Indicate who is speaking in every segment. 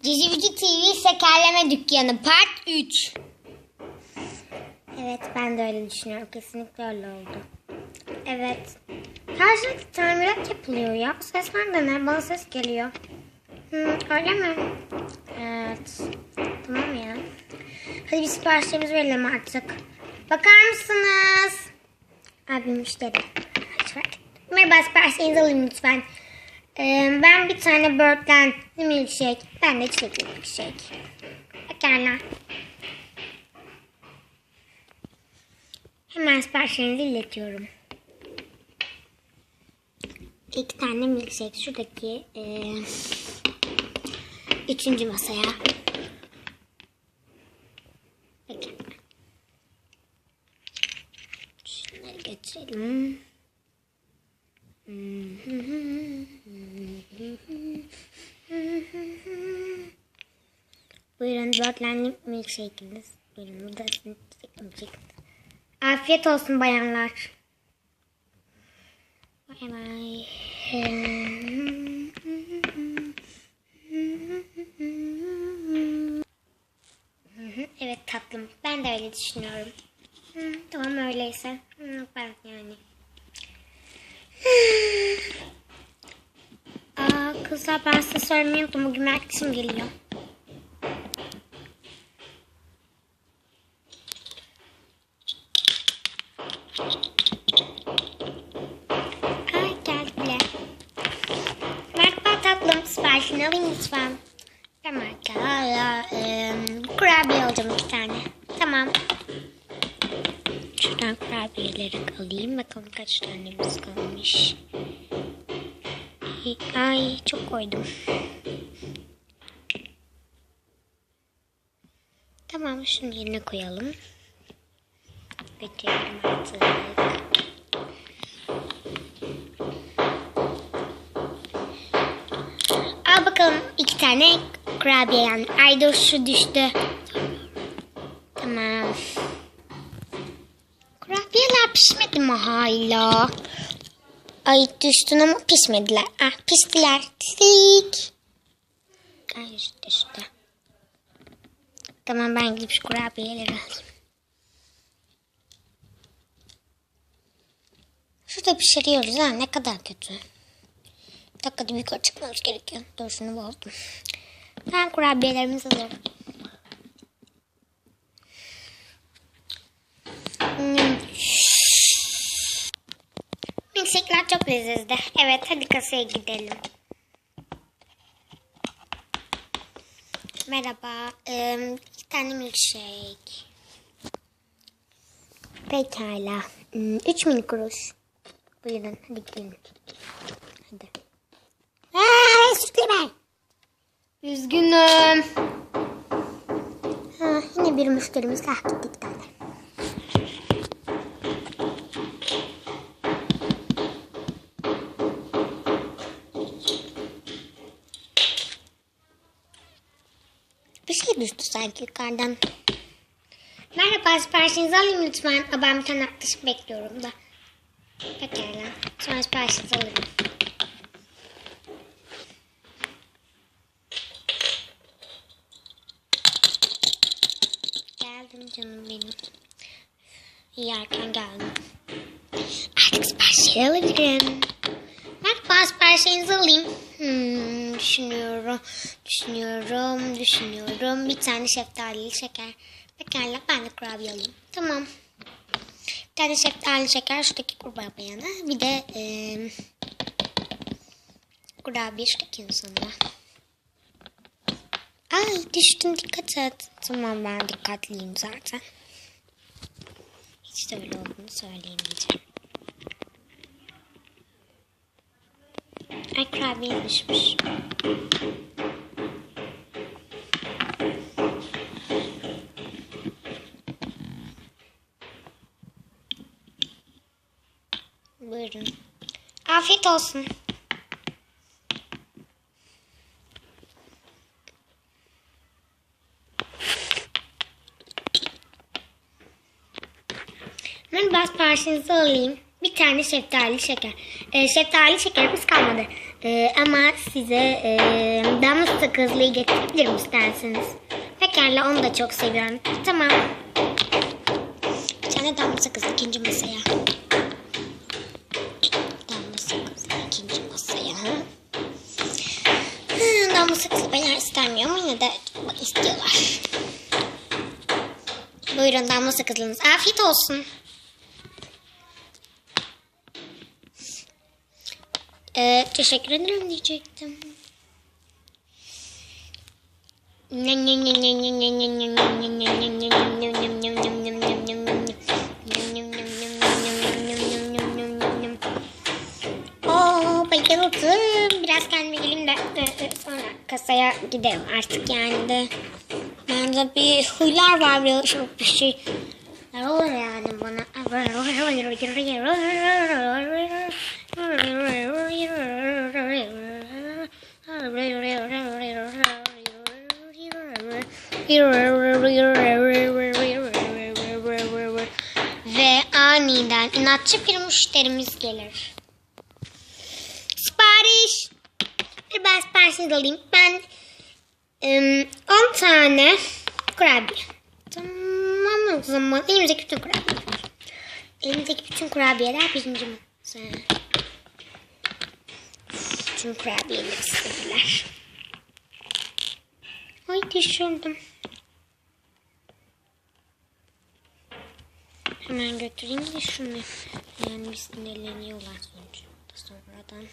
Speaker 1: Cicivici TV Şekerleme Dükkanı Part 3 Evet ben de öyle düşünüyorum. Kesinlikle öyle oldu. Evet. Her şey tamirat yapılıyor ya. Sesler de ne? Bana ses geliyor. Hı, öyle mi? Evet. Tamam ya. Hadi bir siparişlerimizi verelim artık. Bakar mısınız? Abi müşteri. Merhaba siparişlerinizi alayım lütfen. Ee, ben bir tane Birdland milkshake. Ben de çilekli milkshake. Pekala. Hemen siparişlerinizi iletiyorum. İki tane milkshake. Şuradaki ee, üçüncü masaya. Buyurun Birdland milkshake'iniz. Buyurun bu da sizin milkshake. Afiyet olsun bayanlar. Bay bay. Evet tatlım. Ben de öyle düşünüyorum. Tamam öyleyse. Ben yani. Aa, kızlar ben size söylemeyi. Bugün arkadaşım geliyor. Siparişini alayım lütfen. Tamam. Aa, e, kurabiye alacağım iki tane. Tamam. Şuradan kurabiyeleri alayım. Bakalım kaç tanemiz kalmış. Ay çok koydum. Tamam şunu yerine koyalım. Bekleyelim artık. Tane kurabiye yani. Ay dur şu düştü. Tamam. Kurabiyeler pişmedi mi hala? Ay düştün ama pişmediler. Ah piştiler. Tik. Ay düştü düştü. Tamam ben gidip şu kurabiyeleri alayım. Şurada pişiriyoruz ha ne kadar kötü. Bir dakika yukarı çıkmamız gerekiyor. Dur şunu bozdum. Ben kurabiyelerimizi alıyorum. Hmm. Milkshake'ler çok lezzetli. Evet hadi kasaya gidelim. Merhaba. Ee, iki tane milkshake. Pekala. Hmm, üç mini kuruş. Buyurun hadi gidelim. Aa, sütleme. Üzgünüm. Ha, yine bir müşterimiz ah iki tane. Bir şey düştü sanki yukarıdan. Merhaba siparişinizi alayım lütfen. Ben bir tane arkadaşım bekliyorum da. Pekala. Sonra siparişinizi alırım. Geldim canım benim. İyi erken geldim. Artık siparişleri alırım. Merhaba siparişlerinizi alayım. Hmm, düşünüyorum, düşünüyorum, düşünüyorum. Bir tane şeftalili şeker. Pekala ben de kurabiye alayım. Tamam. Bir tane şeftalili şeker şuradaki kurbağa bayana. Bir de e, kurabiye şuradaki insana. Ay düştüm dikkat et. Tamam ben dikkatliyim zaten. Hiç de öyle olduğunu söyleyemeyeceğim. Ay kurabiye düşmüş. Buyurun. Afiyet olsun. Ben bas siparişinizi alayım. Bir tane şeftali şeker. Ee, şeftali şekerimiz kalmadı. Ee, ama size e, damla sakızlıyı getirebilirim isterseniz. Pekala onu da çok seviyorum. Tamam. Bir tane damla sakızlı ikinci masaya. Damla sakızlı ikinci masaya. Hı, damla sakızlı bayağı istemiyor ama yine de istiyorlar. Buyurun damla sakızlınız. Afiyet olsun. Ee, teşekkür ederim diyecektim. Oo bayıldım. Biraz kendime geleyim de e, e, sonra kasaya giderim artık yani de. Bende bir huylar var böyle çok bir şey. Oluyor yani bana. Ve aniden inatçı bir müşterimiz gelir. Sipariş. Ben siparişinizi alayım. Ben ım, 10 tane kurabiye. Tamam o zaman elimizdeki bütün kurabiyeler. Elimizdeki bütün kurabiyeler birinci masa. Bütün kurabiyeleri istediler. Ay düşürdüm. Hemen götüreyim de şunu. Yani bir sinirleniyorlar sonuçta sonradan.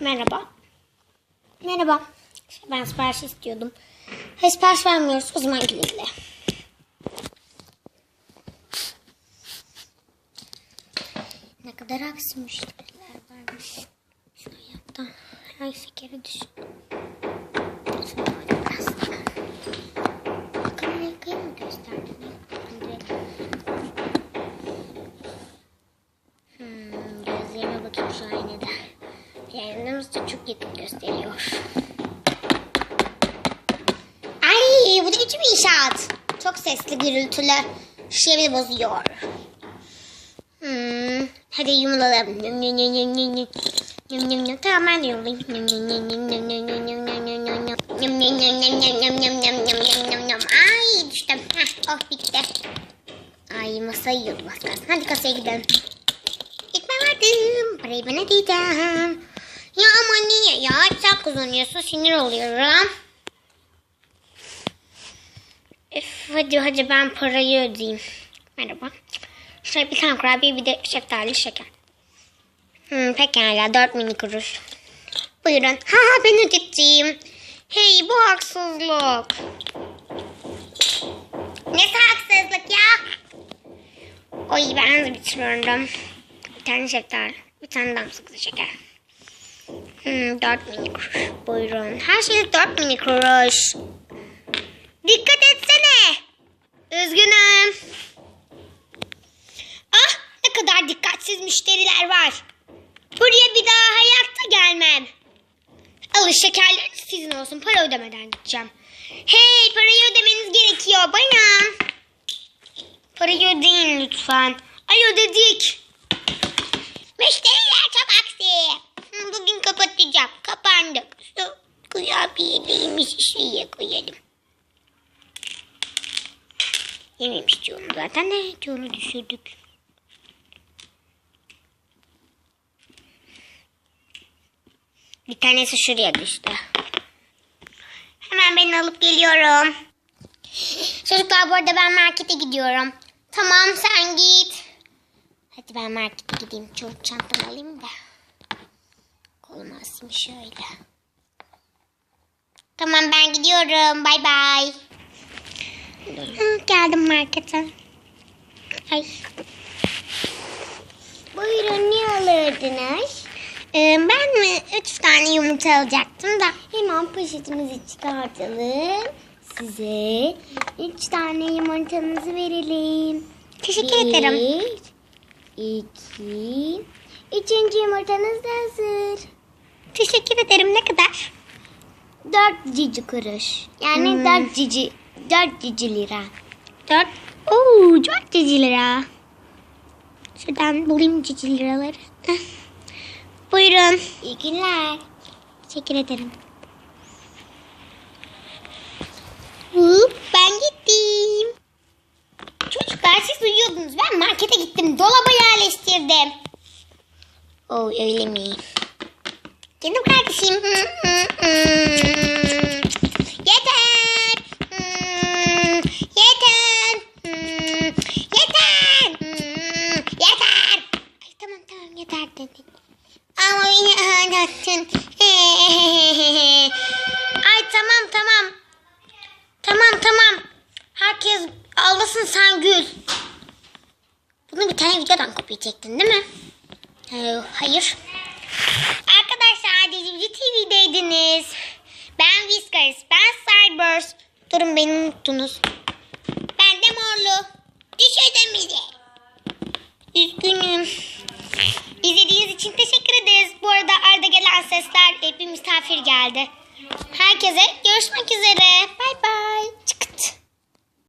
Speaker 1: Merhaba. Merhaba. Ben sipariş istiyordum. Hayır sipariş vermiyoruz. O zaman güle güle. Ne kadar aksi müşteriler varmış. Şu hayatta. Ay şekeri düşün. Şöyle Çok yakın gösteriyor. Ay bu da küçük bir inşaat. Çok sesli gürültülü. Şevi bozuyor. Hmm, hadi yumulalım. Yum, yum, yum, yum, yum, yum. Yum, yum, yum. Tamam ben yumulayım. Yum, yum, yum, yum, yum, yum, yum, yum, yum, yum, yum, yum. Yum, yum, yum, yum, yum, yum, yum, yum, yum, yum, yum, yum. Ay düştüm. Heh, oh bitti. Ay masayı yiyordum az kalsın. Hadi kasaya gidelim. Gitme vardım. Parayı ben ödeyeceğim. Ya ama niye ya? Çok kazanıyorsun sinir oluyorum. Üf, hadi hadi ben parayı ödeyeyim. Merhaba. Şöyle bir tane kurabiye bir de şeftali şeker. Hmm, pekala dört mini kuruş. Buyurun. Ha ben ödeteceğim. Hey bu haksızlık. Ne haksızlık ya? Oy ben bitiriyorum. Bir tane şeftali. Bir tane damsıklı şeker. Hmm, dört mini kuruş. Buyurun. Her şey dört mini kuruş. Dikkat etsene. Üzgünüm. Ah ne kadar dikkatsiz müşteriler var. Buraya bir daha hayatta gelmem. Alın şekerleriniz sizin olsun. Para ödemeden gideceğim. Hey parayı ödemeniz gerekiyor. Bana. Parayı ödeyin lütfen. Ay ödedik. Müşteriler çok aksi. Hı, Bugün kapatacağım. Kapandık. Şu kurabiyeliymiş koyalım. Yememişti onu zaten de onu düşürdük. Bir tanesi şuraya düştü. Hemen beni alıp geliyorum. Çocuklar bu arada ben markete gidiyorum. Tamam sen git. Hadi ben markete gideyim. Çabuk çantamı alayım da. Kolumu asayım şöyle. Tamam ben gidiyorum. Bay bay. Geldim markete. Ay. Buyurun ne alırdınız? Ee, ben mi üç tane yumurta alacaktım da. Hemen poşetimizi çıkartalım. Size üç tane yumurtanızı verelim. Teşekkür ederim. Bir, iki, üçüncü yumurtanız da hazır. Teşekkür ederim. Ne kadar? Dört cici kuruş. Yani dört cici, dört cici lira. Dört, ooo dört cici lira. Şuradan bulayım cici liraları. Buyurun. İyi günler. Teşekkür ederim. Hop, ben gittim. Çocuklar siz uyuyordunuz. Ben markete gittim. Dolaba yerleştirdim. Oh öyle mi? Canım kardeşim. Yeter. Yeter. Yeter. Yeter. Ay tamam tamam yeter dedik. Ama beni ağlattın. Ay tamam tamam. Tamam tamam. Herkes ağlasın sen gül. Bunu bir tane videodan kopya değil mi? Ee, hayır. TV'deydiniz. Ben Whiskers, ben Cyburst. Durun beni unuttunuz. Ben de Morlu. Düşürdün bizi. Üzgünüm. İzlediğiniz için teşekkür ederiz. Bu arada arada gelen sesler bir misafir geldi. Herkese görüşmek üzere. Bay bay.